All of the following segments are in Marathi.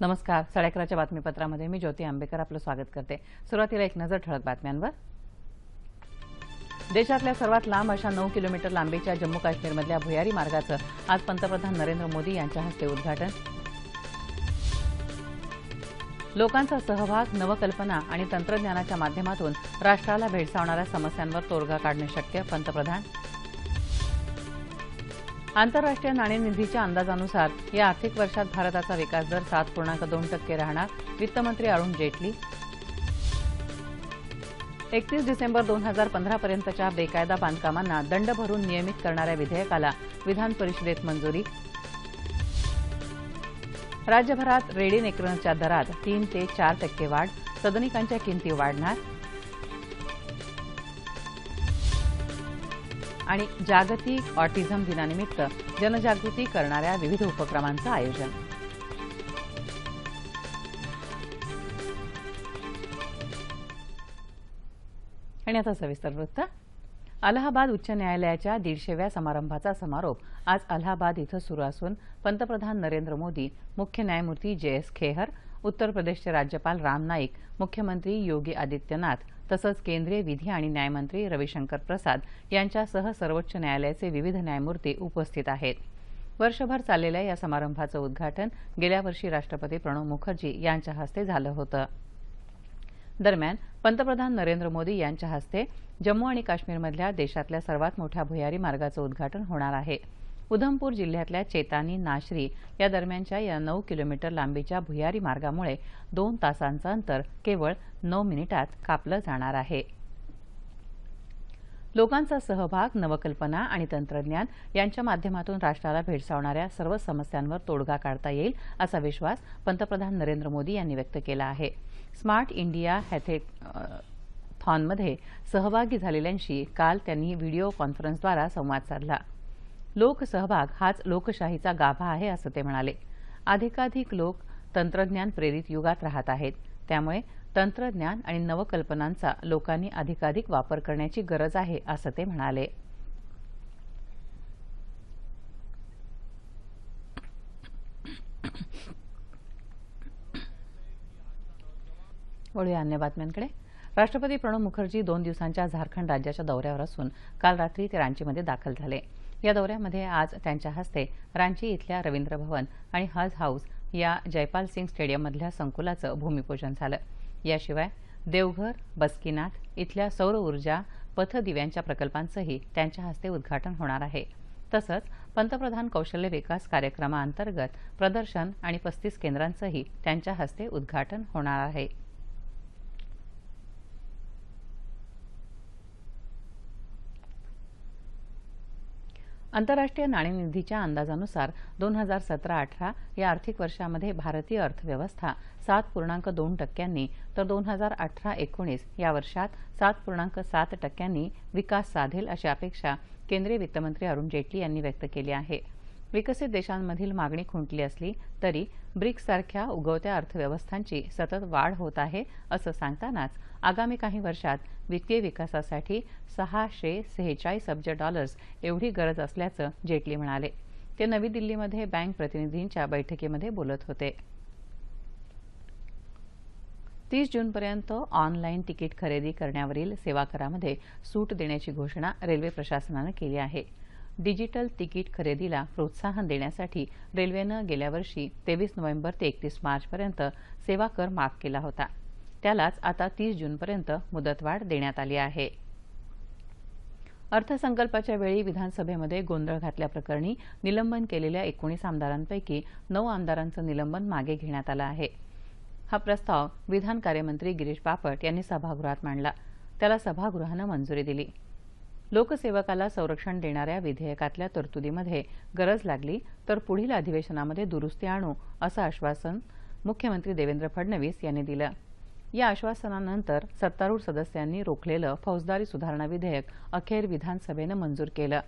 नमस्कार. साडे अकराच्या बातमीपत्रामध्ये मी ज्योती आंबेकर आपलं स्वागत करते. सुरुवातीला एक नजर ठळक बातम्यांवर. देशातल्या सर्वात लांब अशा नऊ किलोमीटर लांबीच्या जम्मू काश्मीरमधल्या भुयारी मार्गाचं आज पंतप्रधान नरेंद्र मोदी यांच्या हस्ते उद्घाटन. लोकांचा सहभाग नवकल्पना आणि तंत्रज्ञानाच्या माध्यमातून राष्ट्राला भेडसावणाऱ्या समस्यांवर तोडगा काढणं शक्य पंतप्रधान. आंतरराष्ट्रीय नाणेनिधीच्या अंदाजानुसार या आर्थिक वर्षात भारताचा विकास दर सात पूर्णांक दोन टक्के राहणार वित्तमंत्री अरुण जेटली. एकतीस डिसेंबर दोन हजार पंधरापर्यंतच्या बेकायदा बांधकामांना दंड भरून नियमित करणाऱ्या विधेयकाला विधान परिषदेत मंजुरी. राज्यभरात रेडी रेडिनेक्रनच्या दरात तीन ते चार टक्के वाढ सदनिकांच्या किंमती वाढणार आणि जागतिक ऑटिझम दिनानिमित्त जनजागृती करणाऱ्या विविध उपक्रमांचं आयोजन. आणि आता सविस्तर वृत्त. अलाहाबाद उच्च न्यायालयाच्या दीडशेव्या समारंभाचा समारोप आज अलाहाबाद इथं सुरू असून पंतप्रधान नरेंद्र मोदी मुख्य न्यायमूर्ती जे एस खेहर उत्तर प्रदेशचे राज्यपाल राम नाईक मुख्यमंत्री योगी आदित्यनाथ तसंच केंद्रीय विधी आणि न्यायमंत्री रविशंकर प्रसाद यांच्यासह सर्वोच्च न्यायालयाचे विविध न्यायमूर्ती उपस्थित आहेत. वर्षभर चाललेल्या या समारंभाचं उद्घाटन गेल्या वर्षी राष्ट्रपती प्रणव मुखर्जी यांच्या हस्ते झालं होतं. दरम्यान पंतप्रधान नरेंद्र मोदी यांच्या हस्ते जम्मू आणि काश्मीरमधल्या देशातल्या सर्वात मोठ्या भुयारी मार्गाचं उद्घाटन होणार आहे. उधमपूर जिल्ह्यातल्या चेतानी नाशरी या दरम्यानच्या या नऊ किलोमीटर लांबीच्या भुयारी मार्गामुळे दोन तासांचं अंतर केवळ नऊ मिनिटात कापलं जाणार आहे. लोकांचा सहभाग नवकल्पना आणि तंत्रज्ञान यांच्या माध्यमातून राष्ट्राला भेडसावणाऱ्या सर्व समस्यांवर तोडगा काढता येईल असा विश्वास पंतप्रधान नरेंद्र मोदी यांनी व्यक्त केला आहे. स्मार्ट इंडिया हॅथेथॉनमध्ये सहभागी झालेल्यांशी काल त्यांनी व्हिडिओ कॉन्फरन्सद्वारा संवाद साधला. लोकसहभाग हाच लोकशाहीचा गाभा आहे असं ते म्हणाले. अधिकाधिक लोक तंत्रज्ञान प्रेरित युगात राहत आहेत. त्यामुळे तंत्रज्ञान आणि नवकल्पनांचा लोकांनी अधिकाधिक वापर करण्याची गरज आहे असं ते म्हणाले. वळूया अन्य बातम्यांकडे. राष्ट्रपती प्रणव मुखर्जी दोन दिवसांच्या झारखंड राज्याच्या दौऱ्यावर असून काल रात्री ते रांचीमध्ये दाखल झाले. या दौऱ्यामध्ये आज त्यांच्या हस्ते रांची इथल्या रवींद्र भवन आणि हज हाऊस या जयपाल सिंग स्टेडियममधल्या संकुलाचं भूमिपूजन झालं. याशिवाय देवघर बस्कीनाथ इथल्या सौर ऊर्जा पथदिव्यांच्या प्रकल्पांचंही त्यांच्या हस्ते उद्घाटन होणार आहे. तसंच पंतप्रधान कौशल्य विकास कार्यक्रमाअंतर्गत प्रदर्शन आणि पस्तीस केंद्रांचंही त्यांच्या हस्ते उद्घाटन होणार आहे. आंतरराष्ट्रीय नाणेनिधीच्या अंदाजानुसार दोन हजार सतरा अठरा या आर्थिक वर्षामध्ये भारतीय अर्थव्यवस्था सात पूर्णांक दोन टक्क्यांनी तर दोन हजार अठरा एकोणीस या वर्षात सात पूर्णांक सात टक्क्यांनी विकास साधेल अशी अपेक्षा केंद्रीय वित्तमंत्री अरुण जेटली यांनी व्यक्त केली आहे. विकसित देशांमधील मागणी खुंटली असली तरी ब्रिक्ससारख्या उगवत्या अर्थव्यवस्थांची सतत वाढ होत आहे असं सांगतानाच आगामी काही वर्षात वित्तीय विकासासाठी सहाशे सेहेचाळीस अब्ज डॉलर्स एवढी गरज असल्याचं जेटली म्हणाले. ते नवी दिल्लीमध्ये बँक प्रतिनिधींच्या बैठकीमध्ये बोलत होते. तीस जूनपर्यंत ऑनलाईन तिकीट खरेदी करण्यावरील सेवा करामध्ये सूट देण्याची घोषणा रेल्वे प्रशासनानं केली आहे. डिजिटल तिकीट खरेदीला प्रोत्साहन देण्यासाठी रेल्वेनं गेल्या वर्षी तेवीस नोव्हेंबर ते एकतीस मार्चपर्यंत सेवा कर माफ केला होता. त्यालाच आता तीस जूनपर्यंत मुदतवाढ देण्यात आली आहे. अर्थसंकल्पाच्या वेळी विधानसभेमध्ये गोंधळ घातल्याप्रकरणी निलंबन केलेल्या एकोणीस आमदारांपैकी नऊ आमदारांचं निलंबन मागे घेण्यात आलं आहे. हा प्रस्ताव विधान कार्यमंत्री गिरीश बापट यांनी सभागृहात मांडला. त्याला सभागृहानं मंजुरी दिली. लोकसेवकाला संरक्षण देणाऱ्या विधेयकातल्या तरतुदीमध्ये गरज लागली तर पुढील अधिवेशनामध्ये दुरुस्ती आणू असं आश्वासन मुख्यमंत्री देवेंद्र फडणवीस यांनी दिलं. या आश्वासनानंतर सत्तारूढ सदस्यांनी रोखलेलं फौजदारी सुधारणा विधेयक अखेर विधानसभेनं मंजूर केलं.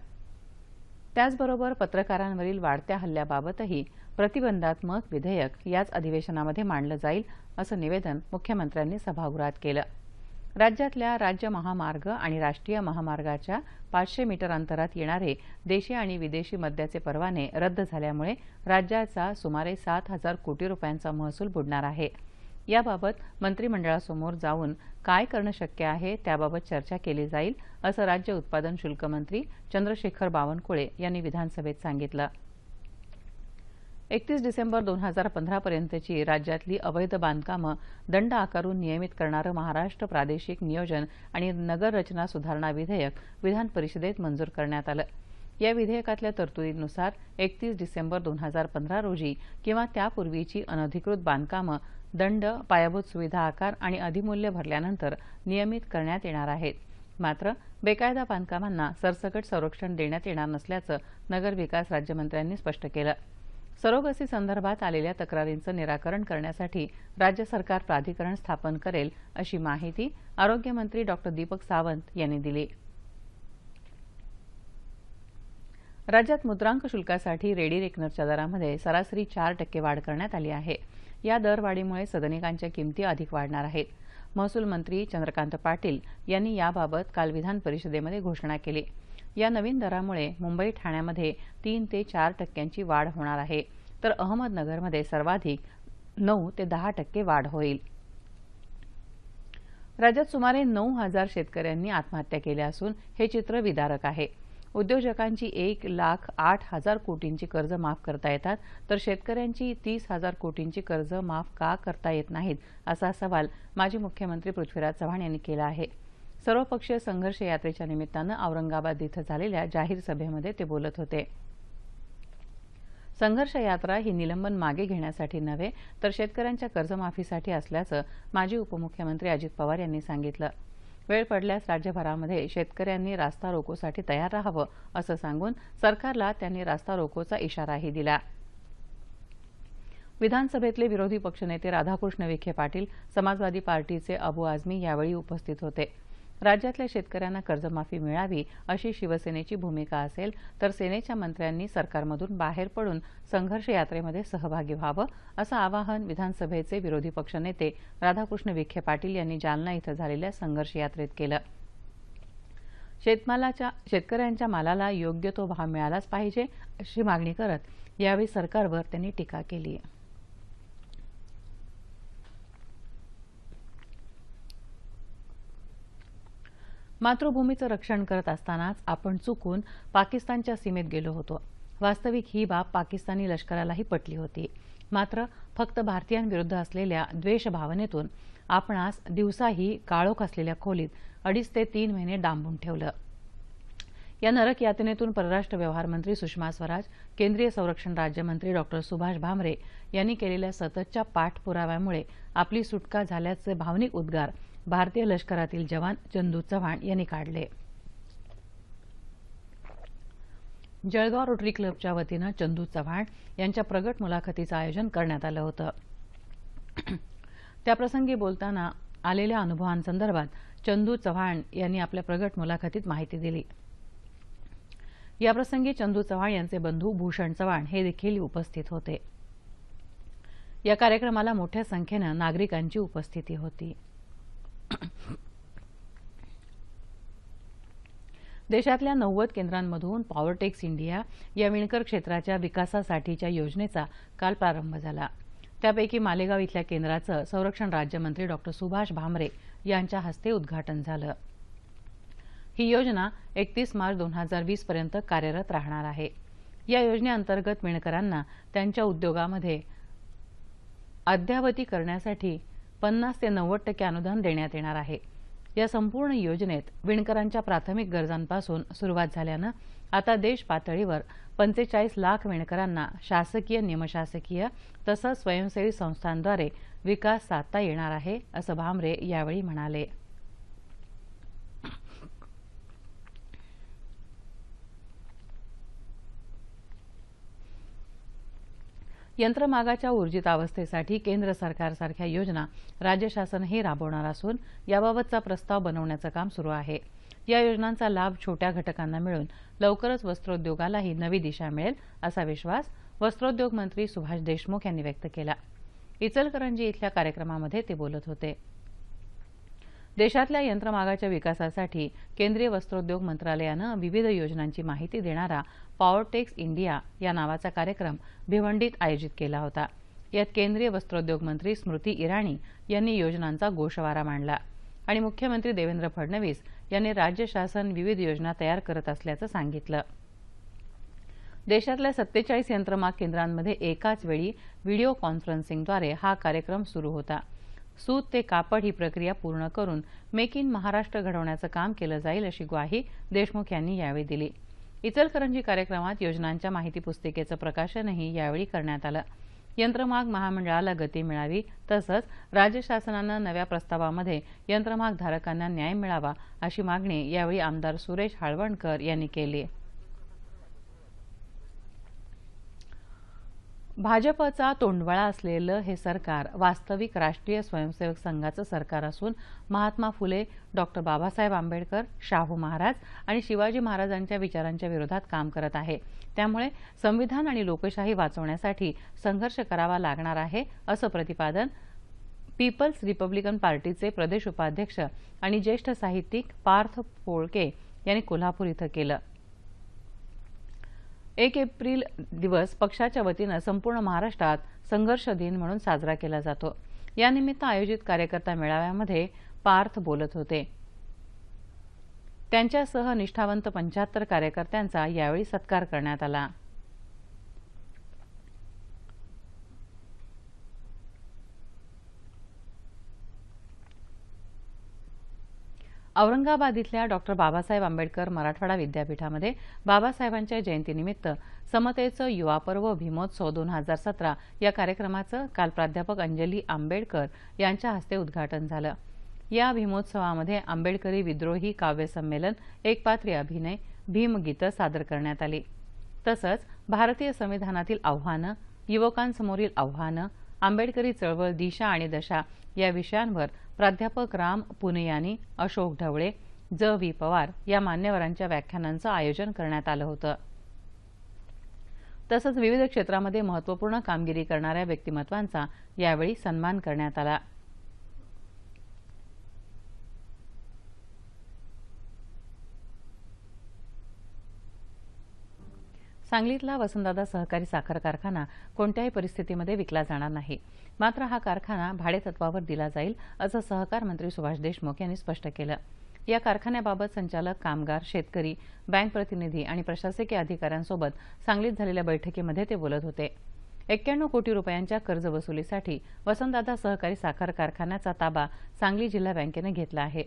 त्याचबरोबर पत्रकारांवरील वाढत्या हल्ल्याबाबतही प्रतिबंधात्मक विधेयक याच अधिवेशनामध्ये मांडलं जाईल असं निवेदन मुख्यमंत्र्यांनी सभागृहात केलं. राज्यातल्या राज्य महामार्ग आणि राष्ट्रीय महामार्गाच्या पाचशे मीटर अंतरात येणारे देशी आणि विदेशी मद्याचे परवाने रद्द झाल्यामुळे राज्याचा सुमारे सात हजार कोटी रुपयांचा महसूल बुडणार आहे. याबाबत मंत्रिमंडळासमोर जाऊन काय करणं शक्य आहे त्याबाबत चर्चा केली जाईल असं राज्य उत्पादन शुल्क मंत्री चंद्रशेखर बावनकुळे यांनी विधानसभेत सांगितलं. एकतीस डिसेंबर दोन हजार पंधरापर्यंतची राज्यातली अवैध बांधकामं दंड आकारून नियमित करणारं महाराष्ट्र प्रादेशिक नियोजन आणि नगररचना सुधारणा विधेयक विधान परिषदेत मंजूर करण्यात आलं. या विधेयकातल्या तरतुदींनुसार एकतीस डिसेंबर दोन हजार पंधरा रोजी किंवा त्यापूर्वीची अनधिकृत बांधकामं दंड पायाभूत सुविधा आकार आणि अधिमूल्य भरल्यानंतर नियमित करण्यात येणार आहेत. मात्र बेकायदा बांधकामांना सरसकट संरक्षण देण्यात येणार नसल्याचं नगरविकास राज्यमंत्र्यांनी स्पष्ट केलं. सरोगसी संदर्भात आलेल्या तक्रारींचं निराकरण करण्यासाठी राज्य सरकार प्राधिकरण स्थापन करेल अशी माहिती आरोग्यमंत्री डॉक्टर दीपक सावंत यांनी दिली. राज्यात मुद्रांक शुल्कासाठी रेडी रेकनरच्या दरामध्ये सरासरी चार टक्के वाढ करण्यात आली आहे. या दरवाढीमुळे सदनिकांच्या किमती अधिक वाढणार आहेत. महसूल मंत्री चंद्रकांत पाटील यांनी याबाबत काल विधान परिषदेमध्ये घोषणा केली. या नवीन दरामुळे मुंबई ठाण्यामध्ये तीन ते चार टक्क्यांची वाढ होणार आहे. तर अहमदनगरमध्ये सर्वाधिक नऊ ते दहा टक्के वाढ होईल. राज्यात सुमारे नऊ हजार शेतकऱ्यांनी आत्महत्या केल्या असून हे चित्र विदारक आहे. उद्योजकांची एक लाख आठ हजार कोटींची कर्ज माफ करता येतात. तर शेतकऱ्यांची तीस हजार कोटींची कर्ज माफ का करता येत नाहीत असा सवाल माजी मुख्यमंत्री पृथ्वीराज चव्हाण यांनी केला आहे. सर्वपक्षीय संघर्ष यात्रेच्या निमित्तानं औरंगाबाद इथं झालेल्या जाहीर सभेमध्ये ते बोलत होते. संघर्ष यात्रा ही निलंबन मागे घेण्यासाठी नव्हे तर शेतकऱ्यांच्या कर्जमाफीसाठी असल्याचं माजी उपमुख्यमंत्री अजित पवार यांनी सांगितलं. वेळ पडल्यास राज्यभरामध्ये शेतकऱ्यांनी रास्ता रोकोसाठी तयार राहावं असं सांगून सरकारला त्यांनी रास्ता रोकोचा इशाराही दिला. विधानसभेतले विरोधी पक्षनेते राधाकृष्ण विखे पाटील समाजवादी पार्टीचे अबू आझमी यावेळी उपस्थित होते. राज्यातल्या शेतकऱ्यांना कर्जमाफी मिळावी अशी शिवसेनेची भूमिका असेल तर सेनेच्या मंत्र्यांनी सरकारमधून बाहेर पडून संघर्ष यात्रेमध्ये सहभागी व्हावं असं आवाहन विधानसभेचे विरोधी पक्षनेते राधाकृष्ण विखे पाटील यांनी जालना इथं झालेल्या संघर्ष यात्रेत केलं. शेतमालाच्या शेतकऱ्यांच्या मालाला योग्य तो भाव मिळालाच पाहिजे अशी मागणी करत यावेळी सरकारवर त्यांनी टीका केली आहे मातृभूमीचं रक्षण करत असतानाच आपण चुकून पाकिस्तानच्या सीमेत गेलो होतो. वास्तविक ही बाब पाकिस्तानी लष्करालाही पटली होती. मात्र फक्त भारतीयांविरुद्ध असलेल्या द्वेषभावनेतून आपणास दिवसाही काळोख असलेल्या खोलीत अडीच ते तीन महिने डांबून ठेवलं. या नरक यातनेतून परराष्ट्र व्यवहार मंत्री सुषमा स्वराज केंद्रीय संरक्षण राज्यमंत्री डॉक्टर सुभाष भामरे यांनी केलेल्या सततच्या पाठपुराव्यामुळे आपली सुटका झाल्याचे भावनिक उद्गार भारतीय लष्करातील जवान चंदू चव्हाण यांनी काढले. जळगाव रोटरी क्लबच्या वतीनं चंदू चव्हाण यांच्या प्रगट मुलाखतीचं आयोजन करण्यात आलं होतं. त्याप्रसंगी बोलताना आलेल्या अनुभवांसंदर्भात चंदू चव्हाण यांनी आपल्या प्रगट मुलाखतीत माहिती दिली. याप्रसंगी चंदू चव्हाण यांचे बंधू भूषण चव्हाण हे देखील उपस्थित होते. या कार्यक्रमाला मोठ्या संख्येनं नागरिकांची उपस्थिती होती. देशातल्या नव्वद केंद्रांमधून पॉवरटेक्स इंडिया या विणकर क्षेत्राच्या विकासासाठीच्या योजनेचा काल प्रारंभ झाला. त्यापैकी मालेगाव इथल्या केंद्राचं संरक्षण राज्यमंत्री डॉक्टर सुभाष भामरे यांच्या हस्ते उद्घाटन झालं. ही योजना एकतीस मार्च दोन हजार वीस पर्यंत कार्यरत राहणार आहे. या योजनेअंतर्गत विणकरांना त्यांच्या उद्योगामध्ये अद्यावती करण्यासाठी पन्नास ते नव्वद टक्के अनुदान देण्यात येणार आहे. या संपूर्ण योजनेत विणकरांच्या प्राथमिक गरजांपासून सुरुवात झाल्यानं आता देश पातळीवर पंचेचाळीस लाख विणकरांना शासकीय निमशासकीय तसंच स्वयंसेवी संस्थांद्वारे विकास साधता येणार आहे असं भामरे यावेळी म्हणाले. यंत्रमागाच्या ऊर्जित अवस्थेसाठी केंद्र सरकारसारख्या योजना राज्य शासनही राबवणार असून याबाबतचा प्रस्ताव बनवण्याचं काम सुरू आहे. या योजनांचा लाभ छोट्या घटकांना मिळून लवकरच वस्त्रोद्योगालाही नवी दिशा मिळेल असा विश्वास वस्त्रोद्योग मंत्री सुभाष देशमुख यांनी व्यक्त केला. इचलकरंजी इथल्या कार्यक्रमामध्ये ते बोलत होते. देशातल्या यंत्रमागाच्या विकासासाठी केंद्रीय वस्त्रोद्योग मंत्रालयानं विविध योजनांची माहिती देणारा पॉवरटेक्स इंडिया या नावाचा कार्यक्रम भिवंडीत आयोजित केला होता. यात केंद्रीय वस्त्रोद्योग मंत्री स्मृती इराणी यांनी योजनांचा गोषवारा मांडला आणि मुख्यमंत्री देवेंद्र फडणवीस यांनी राज्य शासन विविध योजना तयार करत असल्याचं सांगितलं. देशातल्या सत्तेचाळीस यंत्रमाग केंद्रांमध्ये एकाच वेळी व्हिडिओ कॉन्फरन्सिंगद्वारे हा कार्यक्रम सुरू होता. सूत ते कापड ही प्रक्रिया पूर्ण करून मेक इन महाराष्ट्र घडवण्याचं काम केलं जाईल अशी ग्वाही देशमुख यांनी यावेळी दिली. इचलकरंजी कार्यक्रमात योजनांच्या माहिती पुस्तिकेचं प्रकाशनही यावेळी करण्यात आलं. यंत्रमाग महामंडळाला गती मिळावी तसंच राज्य शासनानं नव्या प्रस्तावामध्ये यंत्रमाग धारकांना न्याय मिळावा अशी मागणी यावेळी आमदार सुरेश हाळवणकर यांनी केली. भाजपचा तोंडवळा असलेलं हे सरकार वास्तविक राष्ट्रीय स्वयंसेवक संघाचं सरकार असून महात्मा फुले डॉक्टर बाबासाहेब आंबेडकर शाहू महाराज आणि शिवाजी महाराजांच्या विचारांच्या विरोधात काम करत आहे. त्यामुळे संविधान आणि लोकशाही वाचवण्यासाठी संघर्ष करावा लागणार आहे असं प्रतिपादन पीपल्स रिपब्लिकन पार्टीचे प्रदेश उपाध्यक्ष आणि ज्येष्ठ साहित्यिक पार्थ पोळके यांनी कोल्हापूर इथं केलं. एक एप्रिल दिवस पक्षाच्या वतीनं संपूर्ण महाराष्ट्रात संघर्ष दिन म्हणून साजरा केला जातो. यानिमित्त आयोजित कार्यकर्ता मेळाव्यामध्ये पार्थ बोलत होते. त्यांच्यासह निष्ठावंत पंच्याहत्तर कार्यकर्त्यांचा यावेळी सत्कार करण्यात आला. औरंगाबाद इथल्या डॉक्टर बाबासाहेब आंबेडकर मराठवाडा विद्यापीठामध्ये बाबासाहेबांच्या जयंतीनिमित्त समतेचं युवा पर्व भीमोत्सव दोन हजार सतरा या कार्यक्रमाचं काल प्राध्यापक अंजली आंबेडकर यांच्या हस्ते उद्घाटन झालं. या भीमोत्सवामध्ये आंबेडकरी विद्रोही काव्य संमेलन एकपात्री अभिनय भीमगीतं सादर करण्यात आली. तसंच भारतीय संविधानातील आव्हानं युवकांसमोरील आव्हानं आंबेडकरी चळवळ दिशा आणि दशा या विषयांवर प्राध्यापक राम पुनियानी अशोक ढवळे ज. व्ही. पवार या मान्यवरांच्या व्याख्यानांचं आयोजन करण्यात आलं होतं. तसंच विविध क्षेत्रामध्ये महत्त्वपूर्ण कामगिरी करणाऱ्या व्यक्तिमत्वांचा यावेळी सन्मान करण्यात आला. सांगलीतला वसंतदादा सहकारी साखर कारखाना कोणत्याही परिस्थितीमध्ये विकला जाणार नाही. मात्र हा कारखाना भाडेतत्वावर दिला जाईल असं सहकार मंत्री सुभाष देशमुख यांनी स्पष्ट केलं. या कारखान्याबाबत संचालक कामगार शेतकरी बँक प्रतिनिधी आणि प्रशासकीय अधिकाऱ्यांसोबत सांगलीत झालेल्या बैठकीमध्ये ते बोलत होते. एक्क्याण्णव कोटी रुपयांच्या कर्ज वसुलीसाठी वसंतदादा सहकारी साखर कारखान्याचा ताबा सांगली जिल्हा बँकेनं घेतला आहे.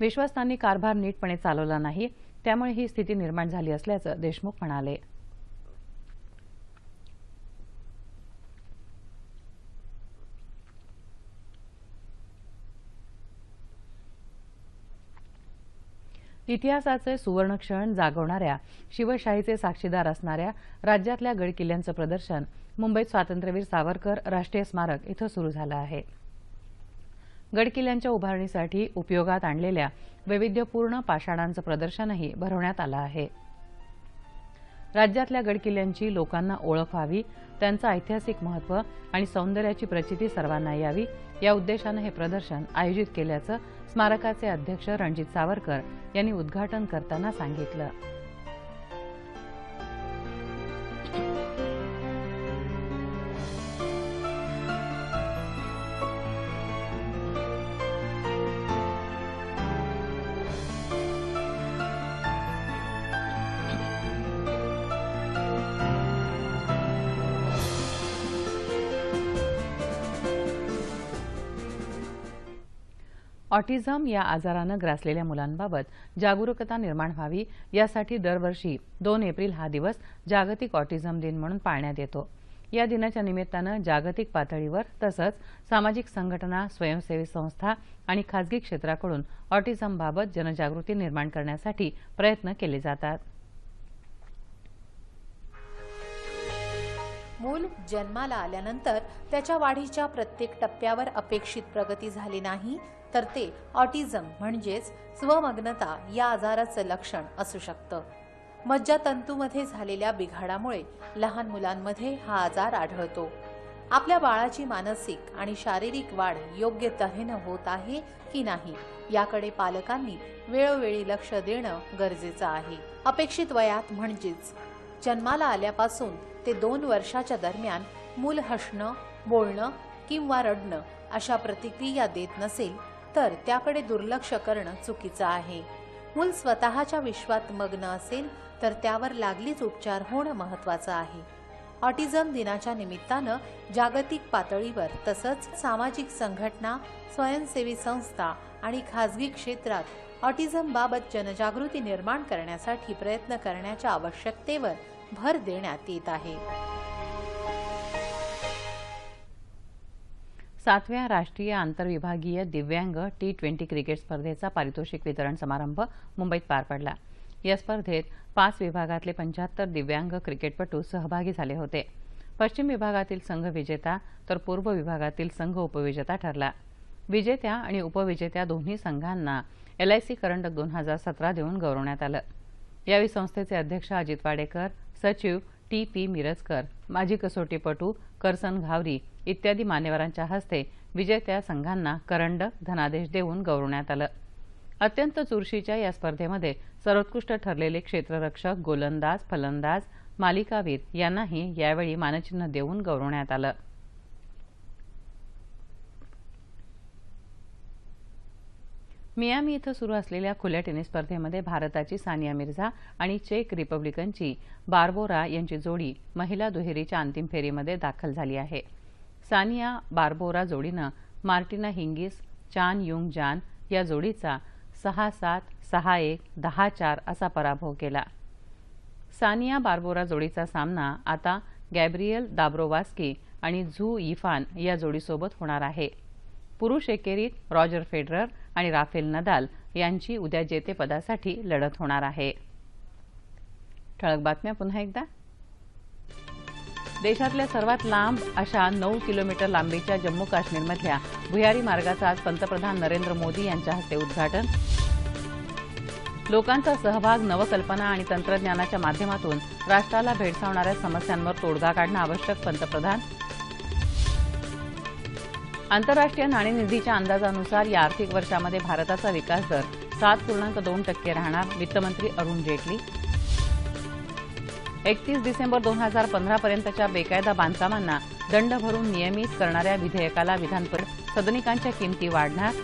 विश्वस्तांनी कारभार नीटपणे चालवला नाही त्यामुळे ही स्थिती निर्माण झाली असल्याचं देशमुख म्हणाले. इतिहासाचे सुवर्णक्षण जागवणाऱ्या शिवशाहीचे साक्षीदार असणाऱ्या राज्यातल्या गडकिल्ल्यांचं प्रदर्शन मुंबईत स्वातंत्र्यवीर सावरकर राष्ट्रीय स्मारक इथं सुरू झालं आहे. गडकिल्ल्यांच्या उभारणीसाठी उपयोगात आणलेल्या वैविध्यपूर्ण पाषाणांचं प्रदर्शनही भरवण्यात आलं आहे. राज्यातल्या गडकिल्ल्यांची लोकांना ओळख व्हावी त्यांचं ऐतिहासिक महत्त्व आणि सौंदर्याची प्रचिती सर्वांना यावी या उद्देशानं हे प्रदर्शन आयोजित केल्याचं स्मारकाचे अध्यक्ष रणजित सावरकर यांनी उद्घाटन करताना सांगितलं. ऑटिझम या आजारानं ग्रासलेल्या मुलांबाबत जागरूकता निर्माण व्हावी यासाठी दरवर्षी दोन एप्रिल हा दिवस जागतिक ऑटिझम दिन म्हणून पाळण्यात येतो. या दिनाच्या निमित्तानं जागतिक पातळीवर तसंच सामाजिक संघटना स्वयंसेवी संस्था आणि खासगी क्षेत्राकडून ऑटिझमबाबत जनजागृती निर्माण करण्यासाठी प्रयत्न केले जातात. मूल जन्माला आल्यानंतर त्याच्या वाढीच्या प्रत्येक टप्प्यावर अपेक्षित प्रगती झाली नाही तर ते ऑटिझम म्हणजेच स्वमग्नता या आजाराचं लक्षण असू शकतं. मज्जातंतूमध्ये झालेल्या बिघाडामुळे लहान मुलांमध्ये हा आजार आढळतो. आपल्या बाळाची मानसिक आणि शारीरिक वाढ योग्य तऱ्हेनं होत आहे की नाही याकडे पालकांनी वेळोवेळी लक्ष देणं गरजेचं आहे. अपेक्षित वयात म्हणजेच जन्माला आल्यापासून ते दोन वर्षाच्या दरम्यान मूल हसणं बोलणं किंवा रडणं अशा प्रतिक्रिया देत नसेल तर त्याकडे दुर्लक्ष करणं चुकीचं आहे. मूल स्वतःच्या विश्वात मग्न असेल तर त्यावर लागलीच उपचार होणं महत्त्वाचं आहे. ऑटिझम दिनाच्या निमित्तानं जागतिक पातळीवर तसंच सामाजिक संघटना स्वयंसेवी संस्था आणि खाजगी क्षेत्रात ऑटिझमबाबत जनजागृती निर्माण करण्यासाठी प्रयत्न करण्याच्या आवश्यकतेवर भर देण्यात येत आहे. सातव्या राष्ट्रीय आंतरविभागीय दिव्यांग टी ट्वेंटी क्रिकेट स्पर्धेचा पारितोषिक वितरण समारंभ मुंबईत पार पडला. या स्पर्धेत पाच विभागातले पंच्याहत्तर दिव्यांग क्रिकेटपटू सहभागी झाले होते. पश्चिम विभागातील संघ विजेता तर पूर्व विभागातील संघ उपविजेता ठरला. विजेत्या आणि उपविजेत्या दोन्ही संघांना एलआयसी करंडक दोन हजार सतरा देऊन गौरवण्यात आलं. यावेळी संस्थेचे अध्यक्ष अजित वाडेकर सचिव टी पी मिरजकर माजी कसोटीपटू करसन घावरी इत्यादी मान्यवरांच्या हस्ते विजेत्या संघांना करंड धनादेश देऊन गौरवण्यात आलं. अत्यंत चुरशीच्या या स्पर्धेमध्ये सर्वोत्कृष्ट ठरलेले क्षेत्ररक्षक गोलंदाज फलंदाज मालिकावीर यांनाही यावेळी मानचिन्ह देऊन गौरवण्यात आलं. मियामी इथं सुरू असलेल्या खुल्या टेनिस स्पर्धेमध्ये भारताची सानिया मिर्झा आणि चेक रिपब्लिकनची बार्बोरा यांची जोडी महिला दुहेरीच्या अंतिम फेरीमध्ये दाखल झाली आहे. सानिया बार्बोरा जोडीनं Martina Hingis Chan Yung Jan या जोडीचा सहा सात सहा एक दहा चार असा पराभव केला. सानिया बार्बोरा जोडीचा सामना आता गॅब्रियल दाब्रोवास्की आणि झू इफान या जोडीसोबत होणार आहे. पुरुष एकेरीत रॉजर फेडरर आणि राफेल नदाल यांची उद्या जेतेपदासाठी लढत होणार आहे. ठळक बातम्या पुन्हा एकदा. देशातल्या सर्वात लांब अशा नऊ किलोमीटर लांबीच्या जम्मू काश्मीरमधल्या भुयारी मार्गाचं आज पंतप्रधान नरेंद्र मोदी यांच्या हस्ते उद्घाटन. लोकांचा सहभाग नवकल्पना आणि तंत्रज्ञानाच्या माध्यमातून राष्ट्राला भेडसावणाऱ्या समस्यांवर तोडगा काढणं आवश्यक पंतप्रधान. आंतरराष्ट्रीय नाणेनिधीच्या अंदाजानुसार या आर्थिक वर्षामध्ये भारताचा विकास दर सात पूर्णांक दोन टक्के राहणार वित्तमंत्री अरुण जेटली. एकतीस डिसेंबर दोन हजार पंधरापर्यंतच्या बेकायदा बांधकामांना दंड भरून नियमित करणाऱ्या विधेयकाला विधानपरिषद सदनिकांच्या किमती वाढणार.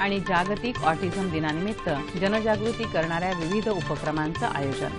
आणि जागतिक ऑटिझम दिनानिमित्त जनजागृती करणाऱ्या विविध उपक्रमांचं आयोजन.